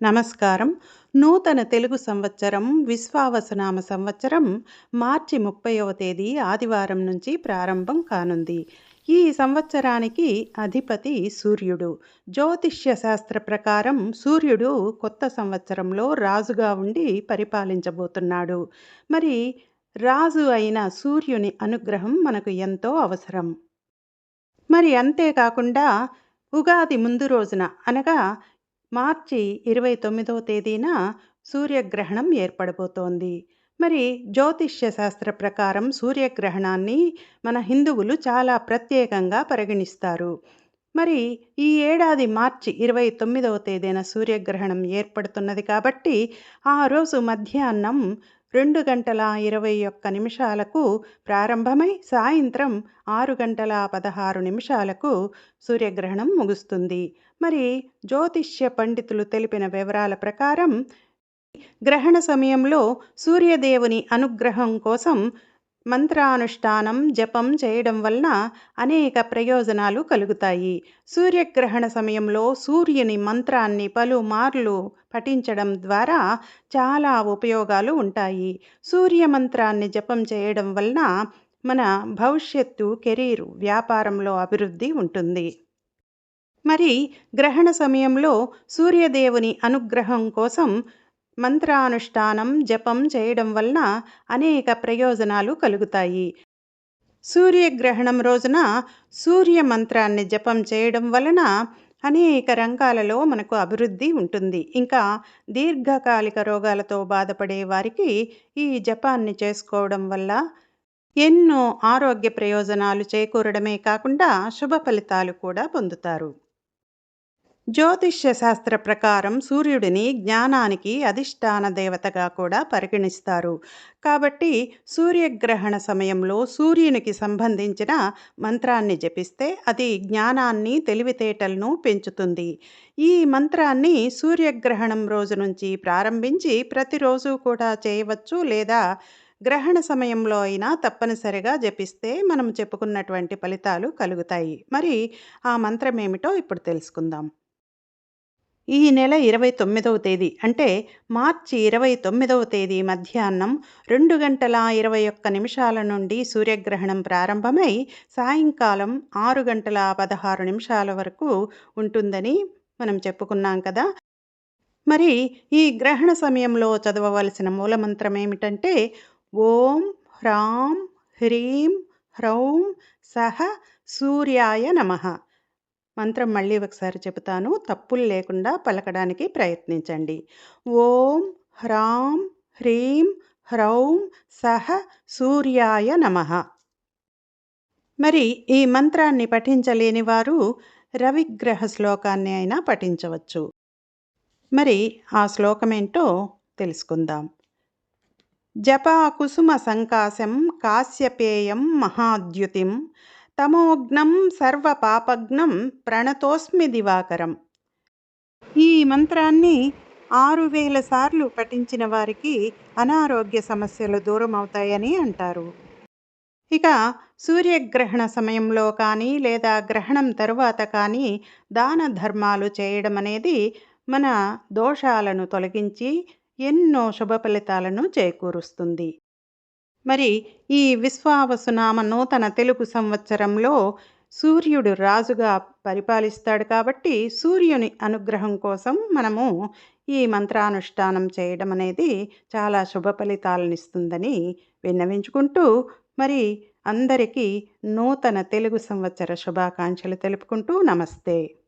నమస్కారం. నూతన తెలుగు సంవత్సరం విశ్వావసనామ సంవత్సరం మార్చి ముప్పైవ తేదీ ఆదివారం నుంచి ప్రారంభం కానుంది. ఈ సంవత్సరానికి అధిపతి సూర్యుడు. జ్యోతిష్య శాస్త్ర ప్రకారం సూర్యుడు కొత్త సంవత్సరంలో రాజుగా ఉండి పరిపాలించబోతున్నాడు. మరి రాజు అయిన సూర్యుని అనుగ్రహం మనకు ఎంతో అవసరం. మరి అంతేకాకుండా ఉగాది ముందు రోజున అనగా మార్చి ఇరవై తొమ్మిదవ తేదీన సూర్యగ్రహణం ఏర్పడబోతోంది. మరి జ్యోతిష్య శాస్త్ర ప్రకారం సూర్యగ్రహణాన్ని మన హిందువులు చాలా ప్రత్యేకంగా పరిగణిస్తారు. మరి ఈ ఏడాది మార్చి ఇరవై తొమ్మిదవ తేదీన సూర్యగ్రహణం ఏర్పడుతున్నది కాబట్టి ఆ రోజు మధ్యాహ్నం రెండు గంటల ఇరవై ఒక్క నిమిషాలకు ప్రారంభమై సాయంత్రం ఆరు గంటల పదహారు నిమిషాలకు సూర్యగ్రహణం ముగుస్తుంది. మరి జ్యోతిష్య పండితులు తెలిపిన వివరాల ప్రకారం గ్రహణ సమయంలో సూర్యదేవుని అనుగ్రహం కోసం మంత్రానుష్ఠానం జపం చేయడం వలన అనేక ప్రయోజనాలు కలుగుతాయి. సూర్యగ్రహణ సమయంలో సూర్యుని మంత్రాన్ని పలుమార్లు పఠించడం ద్వారా చాలా ఉపయోగాలు ఉంటాయి. సూర్య మంత్రాన్ని జపం చేయడం వలన మన భవిష్యత్తు కెరీర్ వ్యాపారంలో అభివృద్ధి ఉంటుంది. మరి గ్రహణ సమయంలో సూర్యదేవుని అనుగ్రహం కోసం మంత్రానుష్ఠానం జపం చేయడం వలన అనేక ప్రయోజనాలు కలుగుతాయి. సూర్యగ్రహణం రోజున సూర్య మంత్రాన్ని జపం చేయడం వలన అనేక రంగాలలో మనకు అభివృద్ధి ఉంటుంది. ఇంకా దీర్ఘకాలిక రోగాలతో బాధపడే వారికి ఈ జపాన్ని చేసుకోవడం వల్ల ఎన్నో ఆరోగ్య ప్రయోజనాలు చేకూరడమే కాకుండా శుభ ఫలితాలు కూడా పొందుతారు. జ్యోతిష్య శాస్త్ర ప్రకారం సూర్యుడిని జ్ఞానానికి అధిష్టాన దేవతగా కూడా పరిగణిస్తారు. కాబట్టి సూర్యగ్రహణ సమయంలో సూర్యునికి సంబంధించిన మంత్రాన్ని జపిస్తే అది జ్ఞానాన్ని తెలివితేటలను పెంచుతుంది. ఈ మంత్రాన్ని సూర్యగ్రహణం రోజు నుంచి ప్రారంభించి ప్రతిరోజు కూడా చేయవచ్చు లేదా గ్రహణ సమయంలో అయినా తప్పనిసరిగా జపిస్తే మనం చెప్పుకున్నటువంటి ఫలితాలు కలుగుతాయి. మరి ఆ మంత్రం ఏమిటో ఇప్పుడు తెలుసుకుందాం. ఈ నెల ఇరవై తొమ్మిదవ తేదీ అంటే మార్చి ఇరవై తొమ్మిదవ తేదీ మధ్యాహ్నం రెండు గంటల ఇరవై ఒక్క నిమిషాల నుండి సూర్యగ్రహణం ప్రారంభమై సాయంకాలం ఆరు గంటల పదహారు నిమిషాల వరకు ఉంటుందని మనం చెప్పుకున్నాం కదా. మరి ఈ గ్రహణ సమయంలో చదవవలసిన మూలమంత్రం ఏమిటంటే ఓం హ్రాం హ్రీం హ్రౌం సహ సూర్యాయ నమః. మంత్రం మళ్ళీ ఒకసారి చెబుతాను. తప్పులు లేకుండా పలకడానికి ప్రయత్నించండి. ఓం హ్రాం హ్రీం హ్రౌం సహ సూర్యాయ నమ. మరి ఈ మంత్రాన్ని పఠించలేని వారు రవిగ్రహ శ్లోకాన్ని అయినా పఠించవచ్చు. మరి ఆ శ్లోకమేంటో తెలుసుకుందాం. జపా కుసుమ సంకాశం కాశ్యపేయం మహాద్యుతిం తమోగ్నం సర్వపాపగ్నం ప్రణతోస్మి దివాకరం. ఈ మంత్రాన్ని ఆరు వేల సార్లు పఠించిన వారికి అనారోగ్య సమస్యలు దూరం అవుతాయని అంటారు. ఇక సూర్యగ్రహణ సమయంలో కానీ లేదా గ్రహణం తరువాత కానీ దాన ధర్మాలు చేయడం అనేది మన దోషాలను తొలగించి ఎన్నో శుభ ఫలితాలను చేకూరుస్తుంది. మరి ఈ విశ్వావసునామ నూతన తెలుగు సంవత్సరంలో సూర్యుడు రాజుగా పరిపాలిస్తాడు కాబట్టి సూర్యుని అనుగ్రహం కోసం మనము ఈ మంత్రానుష్ఠానం చేయడం అనేది చాలా శుభ ఫలితాలనిస్తుందని విన్నవించుకుంటూ మరి అందరికీ నూతన తెలుగు సంవత్సర శుభాకాంక్షలు తెలుపుకుంటూ నమస్తే.